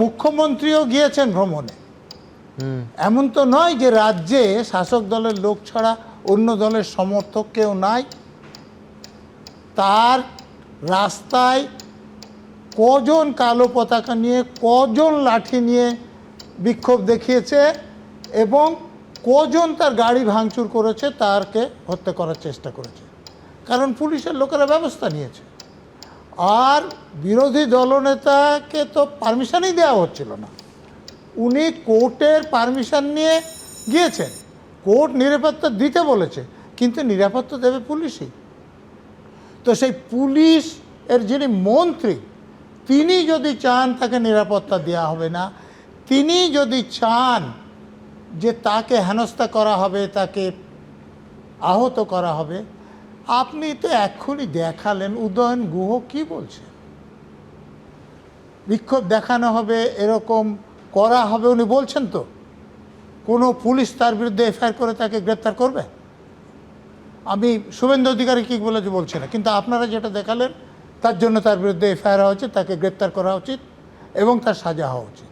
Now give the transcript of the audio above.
মুখ্যমন্ত্রীও গিয়েছেন ভ্রমণে। এমন তো নয় যে রাজ্যে শাসক দলের লোক ছাড়া অন্য দলের সমর্থক কেউ নাই। তার রাস্তায় কজন কালো পতাকা নিয়ে কজন লাঠি নিয়ে বিক্ষোভ দেখিয়েছে এবং কজন তার গাড়ি ভাঙচুর করেছে তারকে হত্যা করার চেষ্টা করেছে। কারণ পুলিশের লোকেরা ব্যবস্থা নিয়েছে। আর বিরোধী দলনেতাকে তো পারমিশনই দেওয়া হচ্ছিল না। উনি কোর্টের পারমিশন নিয়ে গিয়েছেন। কোর্ট নিরাপত্তা দিতে বলেছে, কিন্তু নিরাপত্তা দেবে পুলিশই। তো সেই পুলিশ এর যিনি মন্ত্রী, তিনি যদি চান তাকে নিরাপত্তা দেওয়া হবে না, তিনি যদি চান যে তাকে হেনস্থা করা হবে, তাকে আহত করা হবে আপনি তো এক্ষুনি দেখালেন। উদয়ন গুহ কি বলছে? বিক্ষোভ দেখানো হবে, এরকম করা হবে, উনি বলছেন তো। কোনো পুলিশ তার বিরুদ্ধে এফআইআর করে তাকে গ্রেপ্তার করবে? আমি শুভেন্দু অধিকারী কী বলেছে বলছে না, কিন্তু আপনারা যেটা দেখালেন, তার জন্য তার বিরুদ্ধে এফআইআর হওয়া উচিত, তাকে গ্রেপ্তার করা উচিত, এবং তার সাজা হওয়া উচিত।